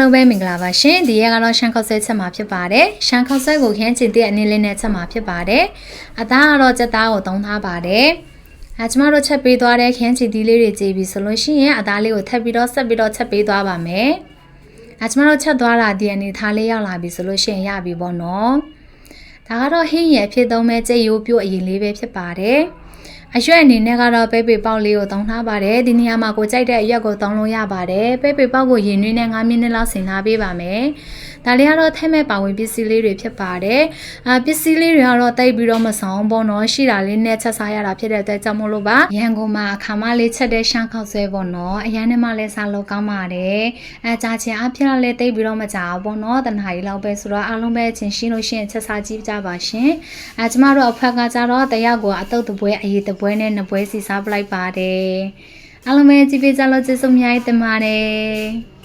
လုံးပဲမင်္ဂလာပါရှင်ဒီရက်ကတော့ရှမ်းခောက်ဆွဲချက်မှာဖြစ်ပါတယ်ရှမ်းခောက်ဆွဲကိုခင်းချင်တဲ့အနေလေးနဲ့ချက်မှာဖြစ်ပါတယ်အသားကတော့ကြက်သားကိုသုံးထားပါတယ်အဲကျမတို့ချက်ပေးသွားတဲ့ခင်းချင်သီးလေးတွေကြည့်ပြီးဆိုလို့ရှိရင်အသားလေးကိုထပ်ပြီးတော့ဆက်ပြီးတော့ချက်ပေးသွားပါမယ်အဲကျမတို့ချက်သွားတာဒီအနေထားလေးရောက်လာပြီဆိုလို့ရှိရင်ရပြီပေါ့နော်ဒါကတော့ဟင်းရအဖြစ်သုံးမဲ့ကြက်ရိုးပြို့အရင်လေးပဲဖြစ်ပါတယ် အရွက်အနေနဲ့ကတော့ပဲပေပေါက်လေးကိုသုံးထားပါတယ်ဒီနေရာမှာကိုကြိုက်တဲ့အရွက်ကိုသုံးလို့ရပါတယ်ပဲပေပေါက်ကိုရင်နွေးနဲ့9မိနစ်လောက်ဆင်ထားပေးပါမယ် ဒါလေးကတော့ထဲမဲ့ပါဝင်ပစ္စည်းလေးတွေဖြစ်ပါတယ်အာပစ္စည်းလေးတွေကတော့တိတ်ပြီးတော့မဆောင်ဘောနော်ရှိတာလေးနဲ့ချက်စားရတာဖြစ်တဲ့အတွက်ကြောင့်မို့လို့ပါရန်ကုန်မှာအခါမလေးချက်တဲ့ရှမ်းခောက်ဆွဲပေါ့နော်အရန်နဲ့မှလည်းစားလို့ကောင်းပါတယ်အဲကြာချင်းအဖြစ်လည်းတိတ်ပြီးတော့မကြောက်ဘောနော်တနဟာရီလောက်ပဲဆိုတော့အားလုံးပဲချင်းရှင်းလို့ရှိရင်ချက်စားကြည့်ကြပါရှင်အဲကျမတို့အဖက်ကကြတော့တယောက်ကိုအတုပ်တပွဲအရေးတပွဲနဲ့နှစ်ပွဲစီစားပလိုက်ပါတယ်အားလုံးပဲကြည့်ပေးကြလို့ကျေးဇူးအများကြီးတင်ပါတယ်